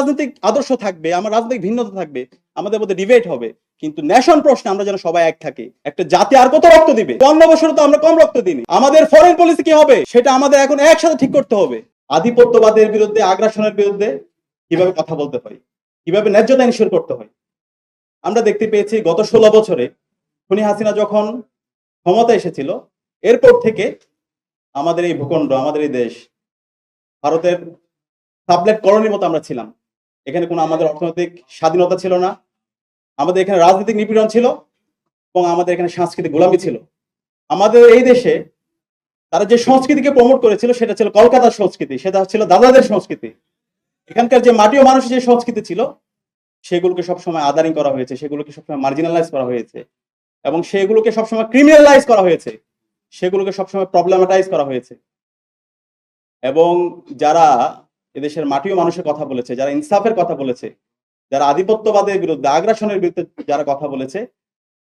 রাজনৈতিক আদর্শ থাকবে, আমার রাজনৈতিক ভিন্নতা থাকবে, আমাদের মধ্যে ডিবেট হবে। কিন্তু ন্যাশন প্রশ্নে আমরা যেন সবাই এক থাকি, একটা জাতি আর কত রক্ত দিবে? অন্য বছর তো আমরা কম রক্ত দিইনি। আমাদের ফরেন পলিসি কি হবে? সেটা আমাদের এখন একসাথে ঠিক করতে হবে। আধিপত্যবাদের বিরুদ্ধে, আগ্রাসনের বিরুদ্ধে কীভাবে কথা বলতে হয়? কীভাবে ন্যায্যতা ইনশিওর করতে হয়? আমরা দেখতে পেয়েছি গত ষোলো বছরে খুনি হাসিনা যখন ক্ষমতা এসেছিল, এরপর থেকে আমাদের এই ভূখণ্ড, আমাদের এই দেশ, ভারতের সাবলেট কলোনির মতো আমরা ছিলাম। এখানে কোনো আমাদের অর্থনৈতিক স্বাধীনতা ছিল না। আমাদের এখানে রাজনৈতিক নিপীড়ন ছিল এবং আমাদের এখানে সাংস্কৃতিক গোলামি ছিল। আমাদের এই দেশে তারা যে সংস্কৃতিকে প্রমোট করেছিল সেটা ছিল কলকাতার সংস্কৃতি, সেটা ছিল দাদাদের সংস্কৃতি। এখানকার যে মাটি ও মানুষের যে সংস্কৃতি ছিল, সেগুলোকে সবসময় আদারিং করা হয়েছে, সেগুলোকে সবসময় মার্জিনালাইজ করা হয়েছে এবং সেগুলোকে সবসময় ক্রিমিনালাইজ করা হয়েছে, সেগুলোকে সবসময় প্রবলেমাটাইজ করা হয়েছে। এবং যারা এদেশের মাটি ও মানুষের কথা বলেছে, যারা ইনসাফের কথা বলেছে, যারা আধিপত্যবাদের বিরুদ্ধে, আগ্রাসনের বিরুদ্ধে যারা কথা বলেছে,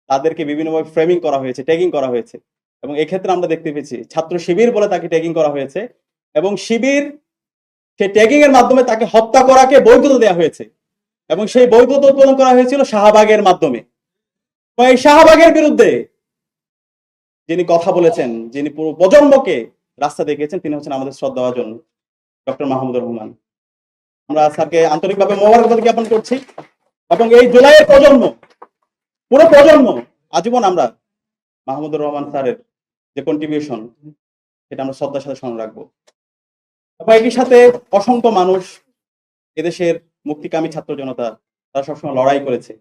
তাদেরকে বিভিন্নভাবে ফ্রেমিং করা হয়েছে ট্যাগিং করা হয়েছে। এবং এক্ষেত্রে আমরা দেখতে পেয়েছি, ছাত্র শিবির বলে তাকে ট্যাগিং করা হয়েছে এবং শিবির সেই ট্যাগিং এর মাধ্যমে তাকে হত্যা করাকে বৈধতা দেওয়া হয়েছে। এবং সেই বৈধতা উৎপাদন করা হয়েছিল শাহবাগের মাধ্যমে। এই শাহবাগের বিরুদ্ধে যিনি কথা বলেছেন, যিনি পুরো প্রজন্মকে রাস্তা দেখিয়েছেন, তিনি হচ্ছেন আমাদের শ্রদ্ধা শ্রদ্ধাভাজন ডক্টর মাহমুদুর রহমান। আমরা স্যারকে আন্তরিকভাবে মোবারকবাদ জ্ঞাপন করছি এবং এই জুলাইয়ের প্রজন্ম, পুরো প্রজন্ম, আজীবন আমরা মাহমুদুর রহমান স্যারের যে কন্ট্রিবিউশন সেটা আমরা শ্রদ্ধার সাথে স্মরণ রাখব। এবং একই সাথে অসংখ্য মানুষ এদেশের মুক্তিকামী ছাত্র জনতা, তারা সবসময় লড়াই করেছে।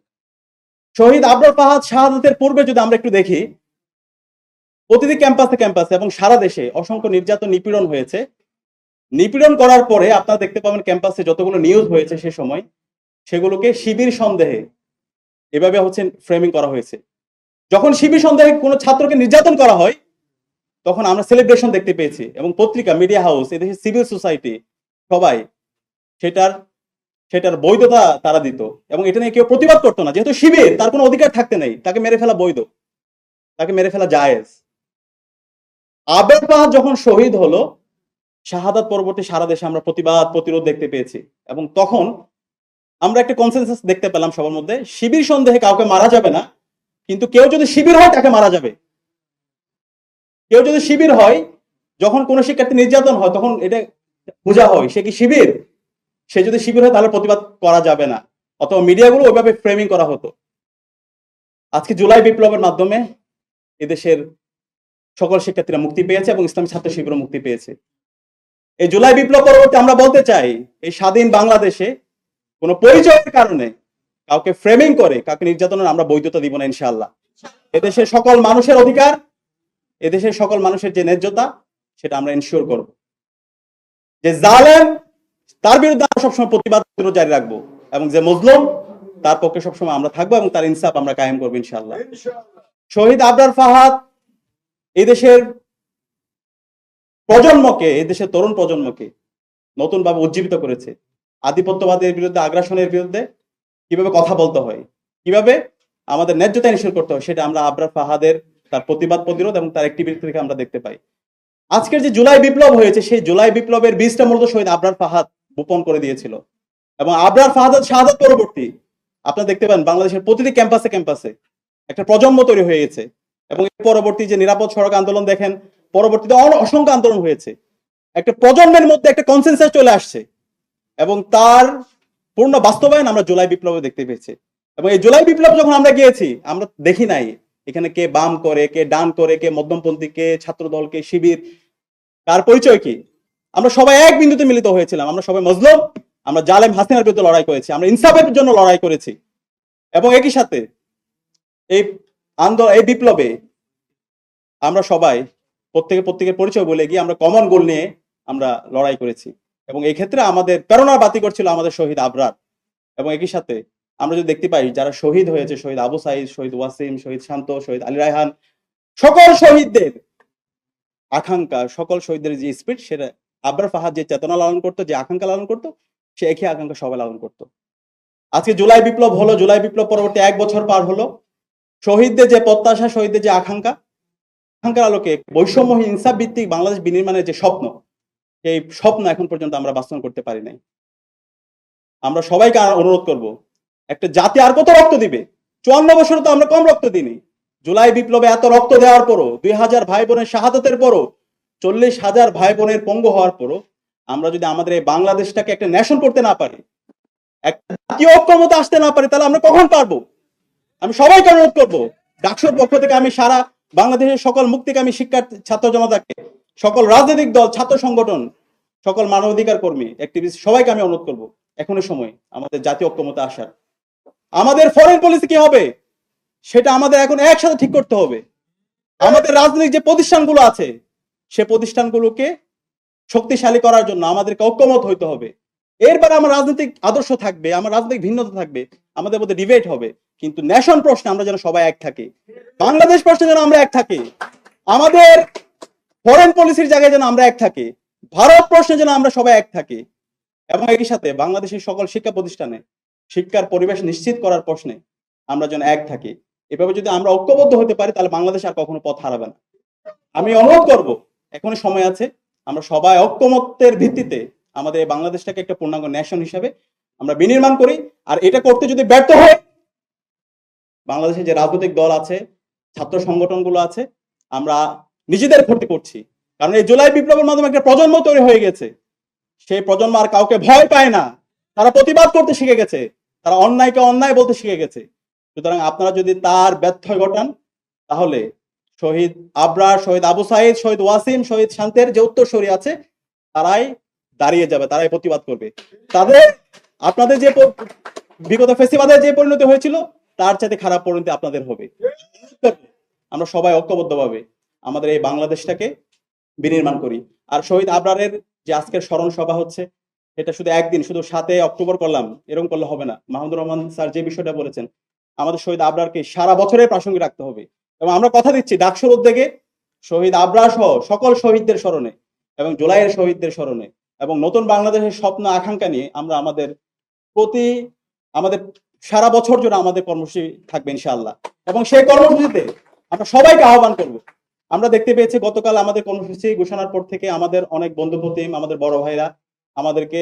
শহীদ আবরার ফাহাদ শাহাদাতের পূর্বে যদি আমরা একটু দেখি, প্রতিটি ক্যাম্পাসে ক্যাম্পাসে এবং সারা দেশে অসংখ্য নির্যাতন নিপীড়ন হয়েছে। নিপীড়ন করার পরে আপনারা দেখতে পাবেন ক্যাম্পাসে যতগুলো নিউজ হয়েছে সে সময়, সেগুলোকে শিবির সন্দেহে এভাবে হচ্ছে ফ্রেমিং করা হয়েছে। যখন শিবির সন্দেহে কোনো ছাত্রকে নির্যাতন করা হয়, তখন আমরা সেলিব্রেশন দেখতে পেয়েছি এবং পত্রিকা মিডিয়া হাউস এদেশের সিভিল সোসাইটি সবাই সেটার সেটার বৈধতা তারা দিত এবং এটা নিয়ে কেউ প্রতিবাদ করতো না। যেহেতু শিবির, তার কোনো অধিকার থাকতে নেই। তাকে মেরে ফেলা বৈধ। তাকে মেরে ফেলা জায়েজ। আবেদ পাহাড় যখন শহীদ হলো শাহাদাত পরবর্তী সারা দেশে আমরা প্রতিবাদ, প্রতিরোধ দেখতে পেয়েছি। এবং তখন আমরা একটা কনসেনসাস দেখতে পেলাম সবার মধ্যে, শিবির সন্দেহে কাউকে মারা যাবে না, কিন্তু কেউ যদি শিবির হয় তাকে মারা যাবে। কেউ যদি শিবির হয়, যখন কোনো শিক্ষার্থী নির্যাতন হয়, তখন এটা বোঝা হয়, সে কি শিবির? সে যদি শিবির হয়, তাহলে প্রতিবাদ করা যাবে না। অথবা মিডিয়াগুলো ওইভাবে ফ্রেমিং করা হতো। আজকে জুলাই বিপ্লবের মাধ্যমে এদেশের সকল শিক্ষার্থীরা মুক্তি পেয়েছে এবং ইসলামী ছাত্র শিবিরও মুক্তি পেয়েছে। এই জুলাই বিপ্লব পরবর্তী আমরা বলতে চাই, এই স্বাধীন বাংলাদেশে কোনো পরিচয়ের কারণে কাউকে ফ্রেমিং করে, কাউকে নির্যাতনের আমরা বৈধতা দিব না, ইনশাআল্লাহ। এদেশের সকল মানুষের অধিকার, এদেশের সকল মানুষের যে ন্যায্যতা, সেটা আমরা ইনশিওর করব। যে জালেম, তার বিরুদ্ধে আমরা সবসময় প্রতিবাদ জারি রাখব এবং যে মজলুম তার পক্ষে সবসময় আমরা থাকব এবং তার ইনসাফ আমরা কায়েম করব ইনশাল্লাহ শহীদ আবরার ফাহাদ এই দেশের প্রজন্মকে, এই দেশের তরুণ প্রজন্মকে নতুন ভাবে উজ্জীবিত করেছে। আধিপত্যবাদের বিরুদ্ধে, আগ্রাসনের বিরুদ্ধে কীভাবে কথা বলতে হয়, কীভাবে আমাদের ন্যায্যতা নিশ্চিত করতে হয়, সেটা আমরা আবরার ফাহাদের তার প্রতিবাদ প্রতিরোধ এবং তার অ্যাক্টিভিটি থেকে আমরা দেখতে পাই। আজকের যে জুলাই বিপ্লব হয়েছে, সেই জুলাই বিপ্লবের বীজটা মূলত শহীদ আবরার ফাহাদ গোপন করে দিয়েছিল। এবং আবরার ফাহাদ শাহাদ পরবর্তী, আপনারা দেখতে পান বাংলাদেশের প্রতিটি ক্যাম্পাসে ক্যাম্পাসে একটা প্রজন্ম তৈরি হয়ে গেছে। এবং পরবর্তী যে নিরাপদ সড়ক আন্দোলন দেখেন পরবর্তীতে অসংখ্য আন্দোলন হয়েছে। একটা প্রজন্মের মধ্যে একটা কনসেন্সাস চলে আসছে এবং তার পূর্ণ বাস্তবায়ন আমরা জুলাই বিপ্লবে দেখতে পেয়েছি। এবং এই জুলাই বিপ্লব যখন আমরা গিয়েছি, আমরা দেখি নাই এখানে কে বাম করে, কে ডান করে, কে মধ্যমপন্থী, কে ছাত্র দল কে শিবির। তার পরিচয় কি? আমরা সবাই এক বিন্দুতে মিলিত হয়েছিলাম। আমরা সবাই মজলুম, আমরা জালেম হাসিনার বিরুদ্ধে লড়াই করেছি, আমরা ইনসাফের জন্য লড়াই করেছি। এবং একই সাথে এই আন্দোলন এই বিপ্লবে আমরা সবাই প্রত্যেকে প্রত্যেকের পরিচয় বলে গিয়ে আমরা কমন গোল নিয়ে আমরা লড়াই করেছি। এবং এই ক্ষেত্রে আমাদের প্রেরণার বাতি করছিল আমাদের শহীদ আবরার। এবং একই সাথে আমরা যদি দেখতে পাই, যারা শহীদ হয়েছে, শহীদ আবু সাইদ, শহীদ ওয়াসিম, শহীদ শান্ত, শহীদ আলী রায়হান, সকল শহীদদের আকাঙ্ক্ষা, সকল শহীদদের যে স্পিড সেটা আবরার ফাহাদ যে চেতনা লালন করতো, যে আকাঙ্ক্ষা লালন করতো, সে একই আকাঙ্ক্ষা সবাই লালন করতো। আজকে জুলাই বিপ্লব হলো, জুলাই বিপ্লব পরবর্তী এক বছর পার হলো। শহীদদের যে প্রত্যাশা, শহীদদের যে আকাঙ্ক্ষা আকাঙ্ক্ষার আলোকে বৈষম্যহীন ইনসাফ ভিত্তিক বাংলাদেশ বিনির্মাণের যে স্বপ্ন, সেই স্বপ্ন এখন পর্যন্ত আমরা বাস্তবায়ন করতে পারি নাই। আমরা সবাইকে অনুরোধ করব, একটা জাতি আর কত রক্ত দিবে? চুয়ান্ন বছরে তো আমরা কম রক্ত দিইনি। জুলাই বিপ্লবে এত রক্ত দেওয়ার পরও, দুই হাজার ভাই বোনের শাহাদতের পরও, চল্লিশ হাজার ভাই বোনের পঙ্গু হওয়ার পরও, আমরা যদি আমাদের এই বাংলাদেশটাকে একটা ন্যাশন করতে না পারি একটা জাতীয় ঐক্যমতে আসতে না পারি, তাহলে আমরা কখন পারব? আমি সবাইকে অনুরোধ করব, ডাকসুর পক্ষ থেকে আমি সারা বাংলাদেশের সকল মুক্তিকামী শিক্ষার্থী ছাত্র জনতাকে সকল রাজনৈতিক দল, ছাত্র সংগঠন, সকল মানবাধিকার কর্মী অ্যাক্টিভিস্ট সবাইকে আমি অনুরোধ করব এখনও সময় আমাদের জাতীয় ঐক্যমতে আসার। আমাদের ফরেন পলিসি কি হবে? সেটা আমাদের এখন একসাথে ঠিক করতে হবে। আমাদের রাজনৈতিক যে প্রতিষ্ঠানগুলো আছে, সে প্রতিষ্ঠানগুলোকে শক্তিশালী করার জন্য আমাদেরকে ঐক্যমত হইতে হবে। এরপরে আমার রাজনৈতিক আদর্শ থাকবে, আমার রাজনৈতিক ভিন্নতা থাকবে, আমাদের মধ্যে ডিবেট হবে। কিন্তু ন্যাশন প্রশ্নে আমরা যেন সবাই এক থাকি। বাংলাদেশ প্রশ্নে যেন আমরা এক থাকি। আমাদের ফরেন পলিসির জায়গায় যেন আমরা এক থাকি। ভারত প্রশ্নে যেন আমরা সবাই এক থাকি। এবং একই সাথে বাংলাদেশের সকল শিক্ষা প্রতিষ্ঠানে শিক্ষার পরিবেশ নিশ্চিত করার প্রশ্নে আমরা যেন এক থাকি। এভাবে যদি আমরা ঐক্যবদ্ধ হতে পারি, তাহলে বাংলাদেশ আর কখনো পথ হারাবে না। আমি অনুরোধ করব, এখনও সময় আছে, আমরা সবাই ঐক্যমত্যের ভিত্তিতে আমাদের বাংলাদেশটাকে একটা পূর্ণাঙ্গ ন্যাশন হিসাবে আমরা বিনির্মাণ করি। আর এটা করতে যদি ব্যর্থ হয় বাংলাদেশে যে রাজনৈতিক দল আছে, ছাত্র সংগঠনগুলো আছে, আমরা নিজেদের ক্ষতি করছি কারণ এই জুলাই বিপ্লবের মাধ্যমে একটা প্রজন্ম তৈরি হয়ে গেছে। সেই প্রজন্ম আর কাউকে ভয় পায় না। তারা প্রতিবাদ করতে শিখে গেছে। তারা অন্যায়কে অন্যায় বলতে শিখে গেছে। সুতরাং আপনারা যদি তার ব্যর্থ ঘটান, তাহলে শহীদ আবরার, শহীদ আবু সাইদ, শহীদ ওয়াসিম, শহীদ শান্তের যে উত্তরসূরি আছে, তারাই দাঁড়িয়ে যাবে, তারাই প্রতিবাদ করবে। তাদের, আপনাদের যে বিগত ফেসিবাদের যে পরিণতি হয়েছিল তার চাইতে খারাপ পরিণতি আপনাদের হবে। আমরা সবাই ঐক্যবদ্ধভাবে আমাদের এই বাংলাদেশটাকে বিনির্মাণ করি। আর শহীদ আবরারের যে আজকের স্মরণ সভা হচ্ছে, এটা শুধু একদিন, শুধু সাতে অক্টোবর করলাম, এরকম করলে হবে না। মাহমুদুর রহমান স্যার যে বিষয়টা বলেছেন, আমাদের শহীদ আবরারকে সারা বছরে প্রাসঙ্গিক রাখতে হবে। এবং আমরা কথা দিচ্ছি ডাকসুর উদ্যোগে শহীদ আবরার সহ সকল শহীদদের স্মরণে এবং জুলাইয়ের শহীদদের স্মরণে এবং নতুন বাংলাদেশের স্বপ্ন, আকাঙ্ক্ষা নিয়ে আমরা আমাদের প্রতি, আমাদের সারা বছর জুড়ে আমাদের কর্মসূচি থাকবে ইনশাআল্লাহ। এবং সেই কর্মসূচিতে আমরা সবাইকে আহ্বান করব। আমরা দেখতে পেয়েছি গতকাল আমাদের কর্মসূচি ঘোষণার পর থেকে আমাদের অনেক বন্ধু প্রতিম আমাদের বড় ভাইরা আমাদেরকে,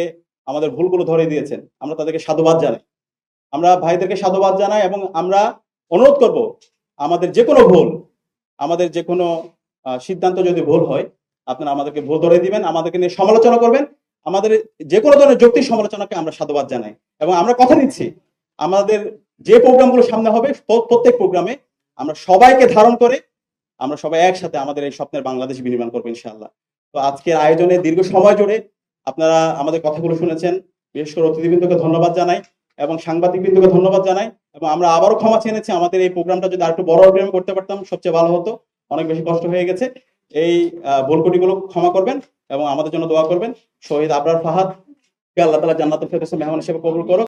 আমাদের ভুলগুলো ধরে দিয়েছেন। আমরা তাদেরকে সাধুবাদ জানাই। আমরা ভাইদেরকে সাধুবাদ জানাই এবং আমরা অনুরোধ করব, আমাদের যে কোনো ভুল, আমাদের যে কোনো সিদ্ধান্ত যদি ভুল হয়, আপনারা আমাদেরকে ভুল ধরে দিবেন, আমাদেরকে নিয়ে সমালোচনা করবেন। আমাদের যে কোনো ধরনের যৌক্তিক সমালোচনাকে আমরা সাধুবাদ জানাই। এবং আমরা কথা দিচ্ছি আমাদের যে প্রোগ্রামগুলো সামনে হবে প্রত্যেক প্রোগ্রামে আমরা সবাইকে ধারণ করে আমরা সবাই একসাথে আমাদের এই স্বপ্নের বাংলাদেশ বিনির্মাণ করব ইনশাআল্লাহ। তো আজকের আয়োজনে দীর্ঘ সময় জুড়ে আপনারা আমাদের কথাগুলো শুনেছেন। বিশেষ করে অতিথিবৃন্দকে ধন্যবাদ জানাই এবং সাংবাদিক বৃন্দকে ধন্যবাদ জানাই এবং আমরা আবারও ক্ষমা চেয়ে নিচ্ছি। আমাদের এই প্রোগ্রামটা যদি আরেকটু বড় আকারে করতে পারতাম সবচেয়ে ভালো হতো। অনেক বেশি কষ্ট হয়ে গেছে। এই আহ, ভুল ত্রুটিগুলো ক্ষমা করবেন এবং আমাদের জন্য দোয়া করবেন। শহীদ আবরার ফাহাদ আল্লাহ তালা জান্নাত ফেরদৌসে মেহমান হিসেবে কবুল করো